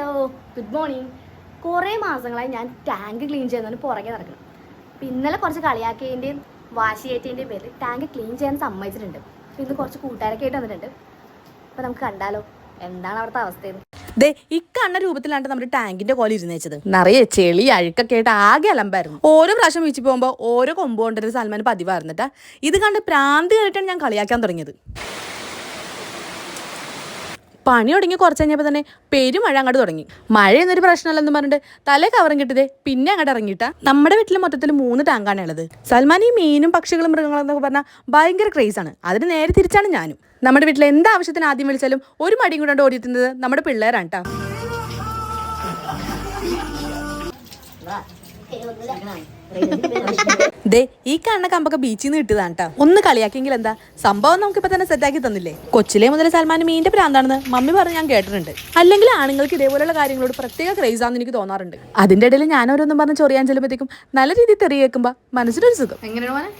Hello good morning കുറേ മാസങ്ങളായി ഞാൻ ടാങ്ക് ക്ലീൻ ചെയ്യുന്നതിന് പുറകെ നടക്കണം അപ്പം ഇന്നലെ കുറച്ച് കളിയാക്കിയതിന്റെയും വാശിയേറ്റതിന്റെയും പേരിൽ ടാങ്ക് ക്ലീൻ ചെയ്യാൻ സമ്മതിച്ചിട്ടുണ്ട്. അപ്പം ഇന്ന് കുറച്ച് കൂട്ടുകാരൊക്കെ ആയിട്ട് വന്നിട്ടുണ്ട്. അപ്പം നമുക്ക് കണ്ടാലോ എന്താണ് അവിടുത്തെ അവസ്ഥയെന്ന് ദേ ഇക്കണ്ണ രൂപത്തിലാണ് നമ്മുടെ ടാങ്കിന്റെ കോല ഇരുന്നേച്ചത് നിറയെ ചെളി അഴുക്കൊക്കെ ആയിട്ട് ആകെ അലമ്പായിരുന്നു. ഓരോ പ്രാവശ്യം വീച്ചു പോകുമ്പോൾ ഓരോ കൊമ്പ് കൊണ്ടൊരു സൽമാൻ പതിവായിരുന്നിട്ടാ. ഇത് കണ്ട് പ്രാന്തി കയറിയിട്ടാണ് ഞാൻ കളിയാക്കാൻ തുടങ്ങിയത്. പണി തുടങ്ങി കുറച്ച് കഴിഞ്ഞപ്പോൾ തന്നെ മഴ അങ്ങോട്ട് തുടങ്ങി. മഴ എന്നൊരു പ്രശ്നമല്ലെന്ന് പറഞ്ഞിട്ട് തല കവറും കിട്ടിയത് പിന്നെ അങ്ങോട്ട് ഇറങ്ങിയിട്ടാ. നമ്മുടെ വീട്ടിൽ മൊത്തത്തിൽ മൂന്ന് ടാങ്കാണ് ഉള്ളത്. സൽമാൻ ഈ മീനും പക്ഷികളും മൃഗങ്ങളും എന്നൊക്കെ പറഞ്ഞാൽ ഭയങ്കര ക്രേസ് ആണ്. അതിന് നേരെ തിരിച്ചാണ് ഞാനും. നമ്മുടെ വീട്ടിൽ എന്ത് ആവശ്യത്തിന് ആദ്യം വിളിച്ചാലും ഒരു മടിയും കൂടാണ്ട് ഓടിയെത്തുന്നത് നമ്മുടെ പിള്ളേരാണ് കേട്ടോ ദേ ഈ കാണുന്ന കമ്പൊക്കെ ബീച്ചിൽ നിന്ന് കിട്ടിയതാണ് കേട്ടോ ഒന്ന് കളിയാക്കിയെങ്കിൽ എന്താ? സംഭവം ഇപ്പൊ തന്നെ സെറ്റാക്കി തന്നില്ലേ? കൊച്ചിലെ മുതൽ സൽമാൻ മീന്റെ പ്രാന്താണെന്ന് മമ്മി പറഞ്ഞ് ഞാൻ കേട്ടിട്ടുണ്ട്. അല്ലെങ്കിൽ ആണുങ്ങൾക്ക് ഇതേപോലെയുള്ള കാര്യങ്ങളോട് പ്രത്യേക ക്രേസ് ആണെന്ന് എനിക്ക് തോന്നാറുണ്ട്. അതിന്റെ ഇടയിൽ ഞാൻ ഓരോന്നും പറഞ്ഞ് ചൊറിയാൻ ചെല്ലുമ്പോഴത്തേക്കും നല്ല രീതിയിൽ തെറി കേൾക്കുമ്പോൾ മനസ്സിലൊരു സുഖം. എങ്ങനെയാണ്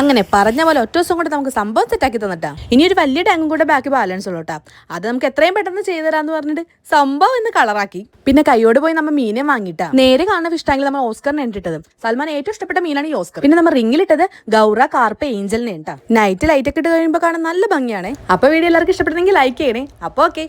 അങ്ങനെ പറഞ്ഞ പോലെ ഒറ്റ ദിവസം കൊണ്ട് നമുക്ക് സംഭവം സെറ്റാക്കി തന്നിട്ടാ. ഇനി ഒരു വലിയ ടാങ്കും കൂടെ ബാക്കി ബാലൻസ് ഉള്ളൂ കേട്ടാ അത് നമുക്ക് എത്രയും പെട്ടെന്ന് ചെയ്തു തരാന്ന് പറഞ്ഞിട്ട് സംഭവം ഇന്ന് കളറാക്കി പിന്നെ കൈയോട് പോയി നമ്മൾ മീനെ വാങ്ങിയിട്ടാ നേരെ കാണുന്ന ഫിഷ് ടാങ്കിൽ നമ്മൾ ഓസ്കറിനെ ഇട്ടത് സൽമാൻ ഏറ്റവും ഇഷ്ടപ്പെട്ട മീനാണ് ഈ ഓസ്കർ. പിന്നെ നമ്മൾ റിങ്ങിലിട്ടത് ഗൗറ കാർപ്പ് ഏഞ്ചലിനെ ഇട്ടാ. നൈറ്റ് ലൈറ്റ് ഒക്കെ ഇട്ട് കഴിയുമ്പോൾ കാണാൻ നല്ല ഭംഗിയാണ്. അപ്പൊ വീഡിയോ എല്ലാവർക്കും ഇഷ്ടപ്പെട്ടെങ്കിൽ ലൈക്ക് ചെയ്യണേ. അപ്പൊ ഓക്കെ